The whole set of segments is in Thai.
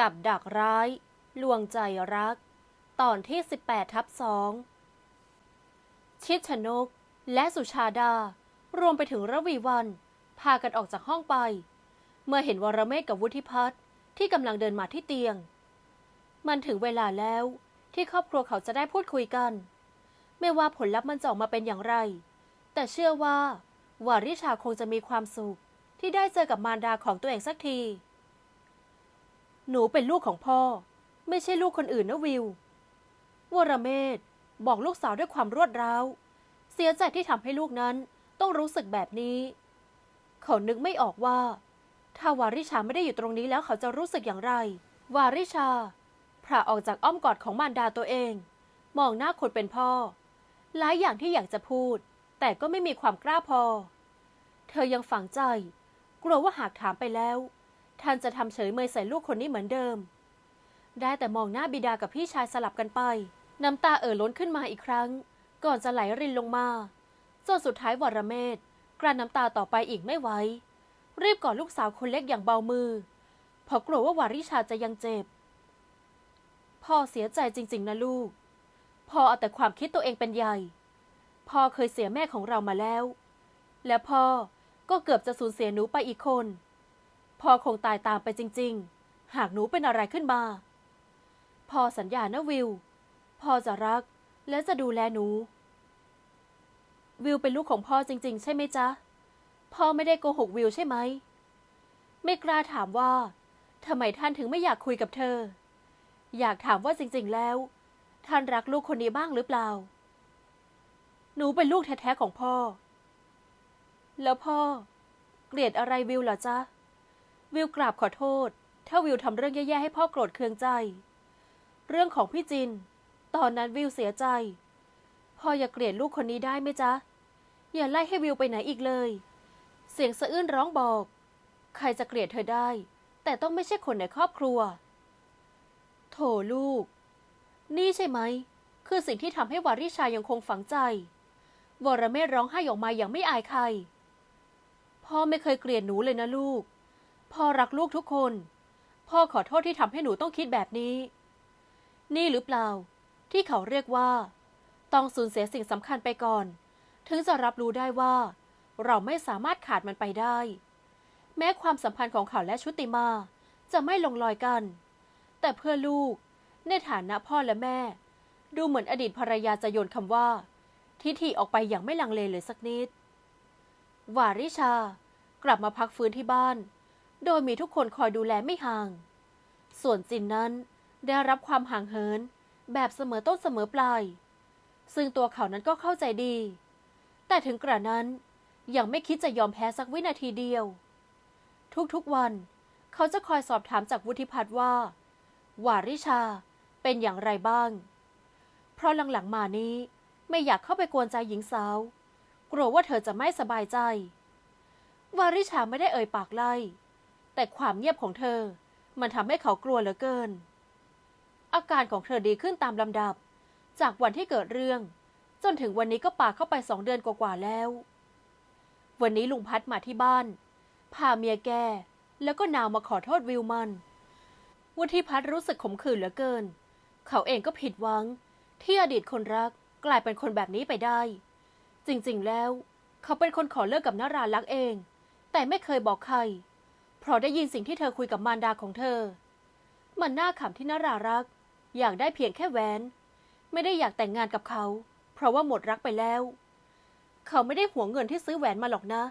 กับดักร้าย ลวงใจรัก ตอนที่ 18 ทับสองชิดชนก และสุชาดา รวมไปถึงระวีวัน พากันออกจากห้องไป เมื่อเห็นวรเมศกับวุฒิพัฒน์ที่กำลังเดินมาที่เตียง มันถึงเวลาแล้วที่ครอบครัวเขาจะได้พูดคุยกัน ไม่ว่าผลลัพธ์มันจะออกมาเป็นอย่างไร แต่เชื่อว่า วาริชาคงจะมีความสุขที่ได้เจอกับมารดาของตัวเองสักที หนูเป็นลูกของพ่อ ไม่ใช่ลูกคนอื่นนะวิว วรเมศบอกลูกสาวด้วยความรวดร้าว เสียใจที่ทำให้ลูกนั้นต้องรู้สึกแบบนี้ เขานึกไม่ออกว่า ถ้าวาริชาไม่ได้อยู่ตรงนี้แล้วเขาจะรู้สึกอย่างไร วาริชาพระออกจากอ้อมกอดของมารดาตัวเอง มองหน้าคนเป็นพ่อ หลายอย่างที่อยากจะพูด แต่ก็ไม่มีความกล้าพอ เธอยังฝังใจ กลัวว่าหากถามไปแล้ว ท่านจะทำเฉยเมยใส่ลูกคนนี้เหมือนเดิม ได้แต่มองหน้าบิดากับพี่ชายสลับกันไป น้ำตาเอ่อล้นขึ้นมาอีกครั้ง ก่อนจะไหลรินลงมาจนสุดท้ายวรเมศกลั้นน้ำตาต่อไปอีกไม่ไหวรีบกอดลูกสาวคนเล็กอย่างเบามือเพราะกลัวว่าวาริชาจะยังเจ็บ พ่อเสียใจจริง ๆ นะลูก พ่อเอาแต่ความคิดตัวเองเป็นใหญ่ พ่อเคยเสียแม่ของเรามาแล้ว และพ่อก็เกือบจะสูญเสียหนูไปอีกคน พ่อคงตายตามไปจริง ๆ หากหนูเป็นอะไรขึ้นมาพ่อสัญญานะวิวพ่อจะรักและจะดูแลหนู วิวเป็นลูกของพ่อจริง ๆ ใช่ไหมจ๊ะ พ่อไม่ได้โกหกวิวใช่ไหม ไม่กล้าถามว่าทำไมท่านถึงไม่อยากคุยกับเธอ อยากถามว่าจริง ๆ แล้ว ท่านรักลูกคนนี้บ้างหรือเปล่า หนูเป็นลูกแท้ๆของพ่อ แล้วพ่อ เกลียดอะไรวิวเหรอจ๊ะ วิวกราบขอโทษ ถ้าวิวทำเรื่องแย่ๆให้พ่อโกรธเคืองใจ เรื่องของพี่จิน ตอนนั้นวิวเสียใจ พ่ออย่าเกลียดลูกคนนี้ได้ไหมจ๊ะ อย่าไล่ให้วิวไปไหนอีกเลย เสียงสะอื้นร้องบอก ใครจะเกลียดเธอได้ แต่ต้องไม่ใช่คนในครอบครัว โถลูก นี่ใช่ไหม คือสิ่งที่ทำให้วาริชายังคงฝังใจ วรเมศร้องไห้ออกมาอย่างไม่อายใคร พ่อไม่เคยเกลียดหนูเลยนะลูก พ่อรักลูกทุกคน พ่อขอโทษที่ทำให้หนูต้องคิดแบบนี้ นี่หรือเปล่า ที่เขาเรียกว่า ต้องสูญเสียสิ่งสำคัญไปก่อน ถึงจะรับรู้ได้ว่า เราไม่สามารถขาดมันไปได้ แม้ความสัมพันธ์ของเขาและชุติมาจะไม่ลงรอยกัน แต่เพื่อลูก ในฐานะพ่อและแม่ ดูเหมือนอดีตภรรยาจะโยนคำว่า ทิฐิออกไปอย่างไม่ลังเลเลยสักนิด วาริชากลับมาพักฟื้นที่บ้าน โดยมีทุกคนคอยดูแลไม่ห่าง ส่วนจินนั้นได้รับความห่างเหินแบบเสมอต้นเสมอปลาย ซึ่งตัวเขานั้นก็เข้าใจดี แต่ถึงกระนั้นยังไม่คิดจะยอมแพ้สักวินาทีเดียว ทุกๆวัน เขาจะคอยสอบถามจากวุฒิพัฒน์ว่า วาริชาเป็นอย่างไรบ้าง เพราะหลังๆมานี้ไม่อยากเข้าไปกวนใจหญิงสาว กลัวว่าเธอจะไม่สบายใจ วาริชาไม่ได้เอ่ยปากไล่ แต่ความเงียบของเธอ มันทำให้เขากลัวเหลือเกิน อาการของเธอดีขึ้นตามลำดับ จากวันที่เกิดเรื่อง จนถึงวันนี้ก็ปาเข้าไปสองเดือนกว่าๆแล้ว วันนี้ลุงพัดมาที่บ้าน พาเมียแก แล้วก็นาวมาขอโทษวิวมันวุฒิพัฒน์รู้สึกขมขื่นเหลือเกิน เขาเองก็ผิดหวัง ที่อดีตคนรักกลายเป็นคนแบบนี้ไปได้ จริงๆแล้ว เขาเป็นคนขอเลิกกับนาราลักษ์เอง แต่ไม่เคยบอกใคร ราะได้ยินสิ่งที่เธอคุยกับมารดาของเธอ มันน่าขำที่นารารัก อยากได้เพียงแค่แหวน ไม่ได้อยากแต่งงานกับเขา เพราะว่าหมดรักไปแล้ว เขาไม่ได้หวงเงินที่ซื้อแหวนมาหรอกนะ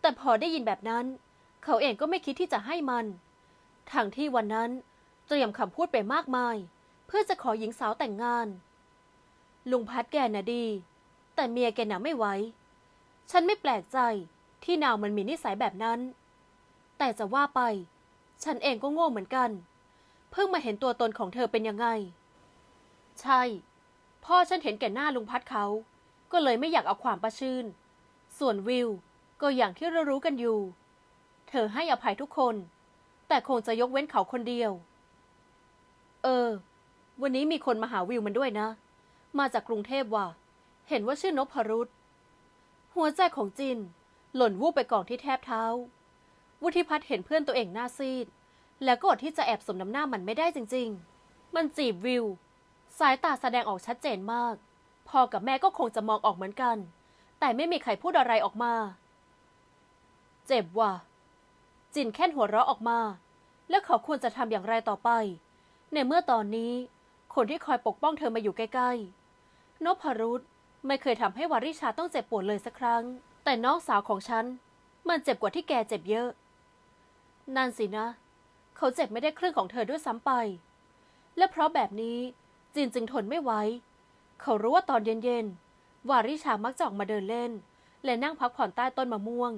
แต่พอได้ยินแบบนั้น เขาเองก็ไม่คิดที่จะให้มัน ทั้งที่วันนั้นเตรียมคำพูดไปมากมาย เพื่อจะขอหญิงสาวแต่งงาน ลุงพัดแกน่ะดี แต่เมียแกน่ะไม่ไหว ฉันไม่แปลกใจที่นาวมันมีนิสัยแบบนั้น แต่จะว่าไป ฉันเองก็โง่เหมือนกัน เพิ่งมาเห็นตัวตนของเธอเป็นยังไง ใช่ พ่อฉันเห็นแก่หน้าลุงพัดเขา ก็เลยไม่อยากเอาความประชื่น ส่วนวิวก็อย่างที่เรารู้กันอยู่ เธอให้อภัยทุกคน แต่คงจะยกเว้นเขาคนเดียว เออ วันนี้มีคนมาหาวิวมันด้วยนะ มาจากกรุงเทพว่ะ เห็นว่าชื่อนพรุษหัวใจของจิน หล่นวูบไปกองที่แทบเท้า วุฒิพัฒน์เห็นเพื่อนตัวเองหน้าซีด แล้วก็อดที่จะแอบสมน้ำหน้ามันไม่ได้จริง ๆ มันจีบวิว สายตาแสดงออกชัดเจนมาก พ่อกับแม่ก็คงจะมองออกเหมือนกัน แต่ไม่มีใครพูดอะไรออกมา เจ็บว่ะ จินแค่นหัวเราะออกมา แล้วเขาควรจะทำอย่างไรต่อไป ในเมื่อตอนนี้ คนที่คอยปกป้องเธอมาอยู่ใกล้ๆนพรุษไม่เคยทำให้วาริชาต้องเจ็บปวดเลยสักครั้ง แต่น้องสาวของฉัน มันเจ็บกว่าที่แกเจ็บเยอะ นั่นสินะ เขาเจ็บไม่ได้ครึ่งของเธอด้วยซ้ำไป และเพราะแบบนี้จินจึงทนไม่ไหวเขารู้ว่าตอนเย็นๆวาริชามักจะออกมาเดินเล่น และนั่งพักผ่อนใต้ต้นมะม่วง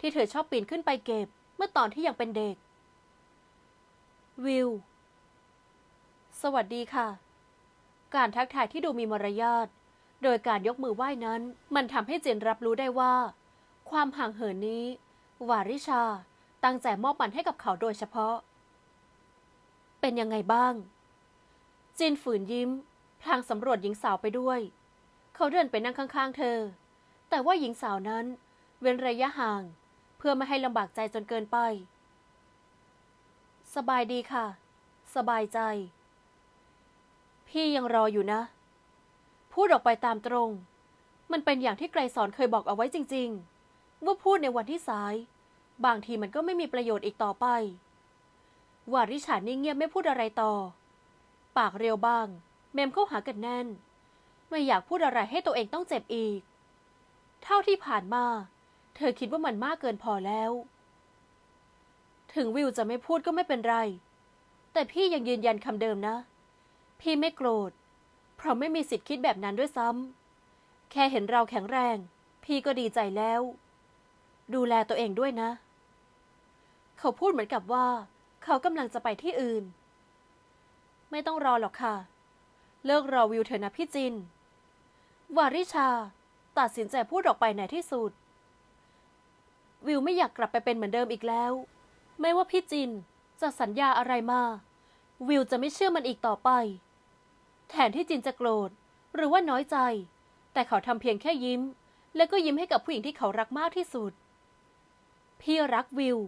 ที่เธอชอบปีนขึ้นไปเก็บ เมื่อตอนที่ยังเป็นเด็ก วิว สวัสดีค่ะ การทักทายที่ดูมีมารยาทโดยการยกมือไหว้นั้น มันทำให้เจนรับรู้ได้ว่า ความห่างเหินนี้ วาริชา ตั้งใจมอบมันให้กับเขาโดยเฉพาะ เป็นยังไงบ้าง จินฝืนยิ้ม พลางสำรวจหญิงสาวไปด้วย เขาเดินไปนั่งข้างๆ เธอ แต่ว่าหญิงสาวนั้นเว้นระยะห่าง เพื่อไม่ให้ลำบากใจจนเกินไป สบายดีค่ะ สบายใจ พี่ยังรออยู่นะ พูดออกไปตามตรง มันเป็นอย่างที่ไกรสอนเคยบอกเอาไว้จริง ๆ ว่าพูดในวันที่สาย บางทีมันก็ไม่มีประโยชน์อีกต่อไป วาริชานิ่งเงียบไม่พูดอะไรต่อ ปากเรียวบ้าง เมมเข้าหากันแน่น ไม่อยากพูดอะไรให้ตัวเองต้องเจ็บอีก เท่าที่ผ่านมา เธอคิดว่ามันมากเกินพอแล้ว ถึงวิวจะไม่พูดก็ไม่เป็นไร แต่พี่ยังยืนยันคำเดิมนะ พี่ไม่โกรธ เพราะไม่มีสิทธิ์คิดแบบนั้นด้วยซ้ำแค่เห็นเราแข็งแรง พี่ก็ดีใจแล้วดูแลตัวเองด้วยนะ เขาพูดเหมือนกับว่า เขากำลังจะไปที่อื่น ไม่ต้องรอหรอกค่ะ เลิกรอวิวเถอะนะพี่จิน วาริชา ตัดสินใจพูดออกไปในที่สุด วิวไม่อยากกลับไปเป็นเหมือนเดิมอีกแล้ว ไม่ว่าพี่จินจะสัญญาอะไรมา วิวจะไม่เชื่อมันอีกต่อไป แทนที่จินจะโกรธ หรือว่าน้อยใจ แต่เขาทำเพียงแค่ยิ้ม แล้วก็ยิ้มให้กับผู้หญิงที่เขารักมากที่สุด พี่รักวิว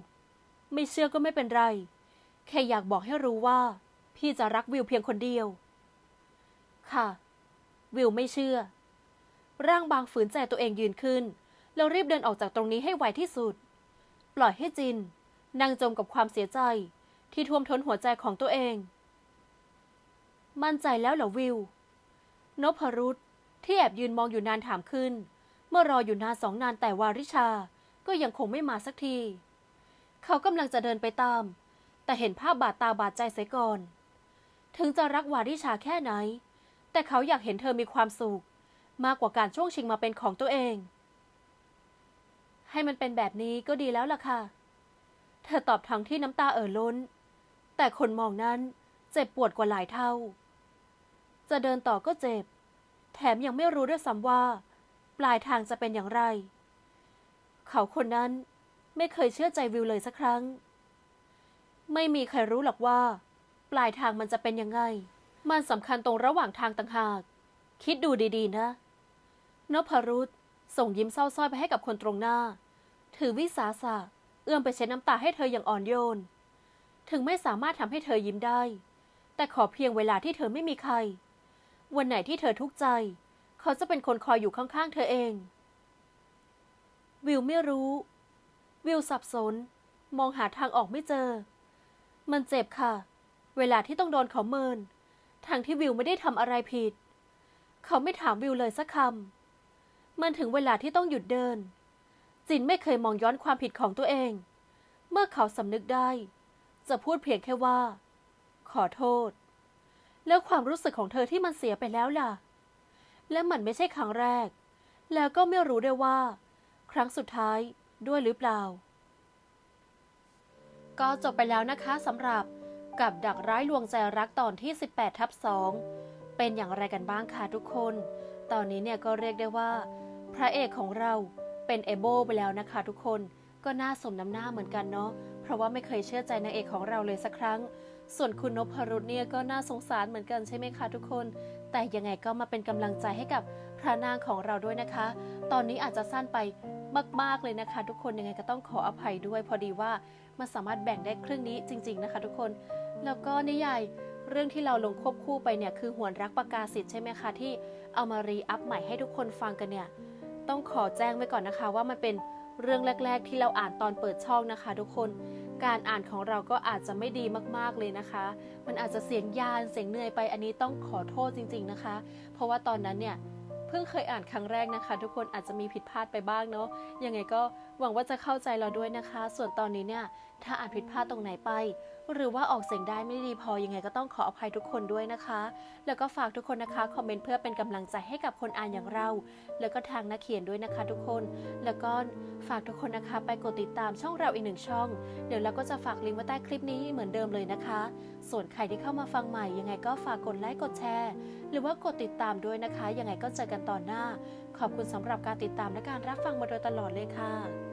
ไม่เชื่อก็ไม่เป็นไร แค่อยากบอกให้รู้ว่า พี่จะรักวิวเพียงคนเดียว ค่ะ วิวไม่เชื่อ ร่างบางฝืนใจตัวเองยืนขึ้น แล้วรีบเดินออกจากตรงนี้ให้ไวที่สุด ปล่อยให้จินนั่งจมกับความเสียใจที่ท่วมท้นหัวใจของตัวเอง มั่นใจแล้วเหรอวิวนพรุษที่แอบยืนมองอยู่นานถามขึ้น เมื่อรออยู่นานสองนานแต่วาริชาก็ยังคงไม่มาสักที เขากำลังจะเดินไปตาม แต่เห็นภาพบาดตาบาดใจเสียก่อน ถึงจะรักวาริชาแค่ไหน แต่เขาอยากเห็นเธอมีความสุข มากกว่าการช่วงชิงมาเป็นของตัวเอง ให้มันเป็นแบบนี้ก็ดีแล้วล่ะค่ะ เธอตอบทั้งที่น้ำตาเอ่อล้น แต่คนมองนั้นเจ็บปวดกว่าหลายเท่า จะเดินต่อก็เจ็บ แถมยังไม่รู้ด้วยซ้ำว่า ปลายทางจะเป็นอย่างไร เขาคนนั้น ไม่เคยเชื่อใจวิวเลยสักครั้ง ไม่มีใครรู้หรอกว่า ปลายทางมันจะเป็นยังไง มันสำคัญตรงระหว่างทางต่างหาก คิดดูดีๆ นะนพรุษส่งยิ้มเศร้าส้อยไปให้กับคนตรงหน้า ถือวิสาสะเอื้อมไปเช็ดน้ำตาให้เธออย่างอ่อนโยน ถึงไม่สามารถทำให้เธอยิ้มได้ แต่ขอเพียงเวลาที่เธอไม่มีใคร วันไหนที่เธอทุกข์ใจ เขาจะเป็นคนคอยอยู่ข้างๆเธอเอง วิวไม่รู้ วิวสับสน มองหาทางออกไม่เจอ มันเจ็บค่ะ เวลาที่ต้องโดนเขาเมินทางที่วิวไม่ได้ทำอะไรผิด เขาไม่ถามวิวเลยสักคำมันถึงเวลาที่ต้องหยุดเดิน จินไม่เคยมองย้อนความผิดของตัวเอง เมื่อเขาสำนึกได้ จะพูดเพียงแค่ว่า ขอโทษ แล้วความรู้สึกของเธอที่มันเสียไปแล้วล่ะ และมันไม่ใช่ครั้งแรก แล้วก็ไม่รู้ด้วยว่า ครั้งสุดท้าย ด้วยหรือเปล่า ก็จบไปแล้วนะคะสำหรับกับดักร้ายลวงใจรักตอนที่ 18ทับ2เป็นอย่างไรกันบ้างคะทุกคน ตอนนี้เนี่ยก็เรียกได้ว่า พระเอกของเราเป็นเอโบไปแล้วนะคะทุกคนก็น่าสมน้ำหน้าเหมือนกันเนาะเพราะว่าไม่เคยเชื่อใจนางเอกของเราเลยสักครั้ง ส่วนคุณนพรุษเนี่ยก็น่าสงสารเหมือนกันใช่ไหมคะทุกคน แต่ยังไงก็มาเป็นกำลังใจให้กับพระนางของเราด้วยนะคะ ตอนนี้อาจจะสั้นไป มาก ๆ เลยนะคะ ทุกคนยังไงก็ต้องขออภัยด้วย พอดีว่ามันสามารถแบ่งได้ครึ่งนี้จริง ๆนะคะ ทุกคน แล้วก็นิยายเรื่องที่เราลงควบคู่ไปเนี่ยคือหวนรักประกาศสิทธิ์ใช่ไหมคะที่เอามารีอัพใหม่ให้ทุกคนฟังกันเนี่ยต้องขอแจ้งไว้ก่อนนะคะว่ามันเป็นเรื่องแรก ๆ ที่เราอ่านตอนเปิดช่องนะคะ ทุกคนการอ่านของเราก็อาจจะไม่ดีมากๆเลยนะคะ มันอาจจะเสียงยานเสียงเหนื่อยไปอันนี้ต้องขอโทษจริง ๆนะคะ เพราะว่าตอนนั้นเนี่ย เพิ่งเคยอ่านครั้งแรกนะคะ ทุกคนอาจจะมีผิดพลาดไปบ้างเนาะยังไงก็หวังว่าจะเข้าใจเราด้วยนะคะ ส่วนตอนนี้เนี่ยถ้าอ่านผิดพลาดตรงไหนไป หรือว่าออกเสียงได้ไม่ดีพอยังไงก็ต้องขออภัยทุกคนด้วยนะคะ แล้วก็ฝากทุกคนนะคะคอมเมนต์เพื่อเป็นกำลังใจให้กับคนอ่านอย่างเรา แล้วก็ทางนักเขียนด้วยนะคะ ทุกคน แล้วก็ฝากทุกคนนะคะไปกดติดตามช่องเราอีกหนึ่งช่อง เดี๋ยวเราก็จะฝากลิงก์ไว้ใต้คลิปนี้เหมือนเดิมเลยนะคะ ส่วนใครที่เข้ามาฟังใหม่ยังไงก็ฝากกดไลค์กดแชร์หรือว่ากดติดตามด้วยนะคะ ยังไงก็เจอกันตอนหน้า ขอบคุณสำหรับการติดตามและการรับฟังมาโดยตลอดเลยค่ะ